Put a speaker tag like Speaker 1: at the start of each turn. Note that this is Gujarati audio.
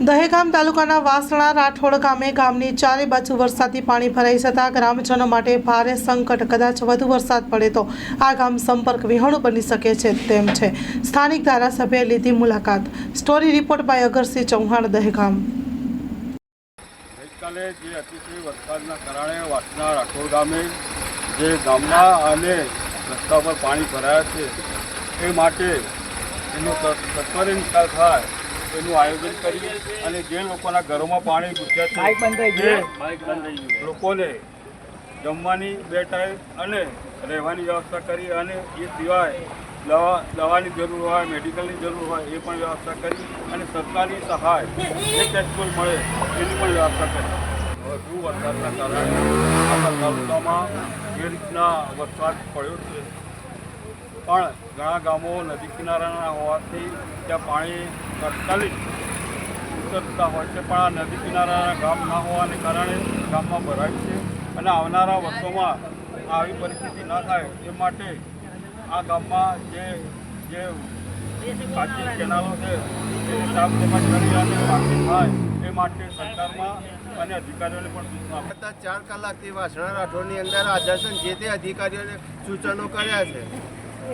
Speaker 1: દહેગામ તાલુકાના વાસણા રાઠોડ ગામે ગામની ચારે બાજુ વરસાદી પાણી ભરાઈ જતા ગ્રામજનો માટે ભારે સંકટ, કદાચ વધુ વરસાદ પડે તો આ ગામ સંપર્ક વિહોણું બની શકે છે તેમ છે. સ્થાનિક ધારાસભ્યએ લીધી મુલાકાત. Story report by Agarsinh Chauhan, Dahegam.
Speaker 2: ગઈકાલે જે અતિશય વરસાદના કારણે વાસણા રાઠોડ ગામે જે ગામમાં અને રસ્તા પર પાણી ભરાયા છે, એ માટે એનો ત- નિકાલ થાય એનું આયોજન કરી અને જે લોકોના ઘરોમાં પાણી ઘૂસ્યા છે લોકોને જમવાની બે ટાઈમ અને રહેવાની વ્યવસ્થા કરી અને એ સિવાય દવા દવાની જરૂર હોય મેડિકલની જરૂર હોય એ પણ વ્યવસ્થા કરી અને સરકારી સહાય જે ટેક્સફુલ મળે એની પણ વ્યવસ્થા કરી. વધુ વરસાદના કારણે આપણા તાલુકામાં જે રીતના વરસાદ પડ્યો છે. પણ ઘણા ગામો નદી કિનારાના હોવાથી ત્યાં પાણી તત્કાલિક ઉતરતા હોય છે, પણ આ નદી કિનારાના ગામ ના હોવાને કારણે ગામમાં ભરાય છે અને આવનારા વર્ષોમાં આવી પરિસ્થિતિ ના થાય એ માટે આ ગામમાં જે જે કાચી કેનાલો છે, એ સાફ સફાઈ કરી અને પાકી થાય એ માટે સરકારમાં અને અધિકારીઓને પણ સૂચના
Speaker 3: આપતા ચાર કલાકથી વાસણા રાઠોડની અંદર આ દર્શન જે તે અધિકારીઓને સૂચનો કર્યા છે.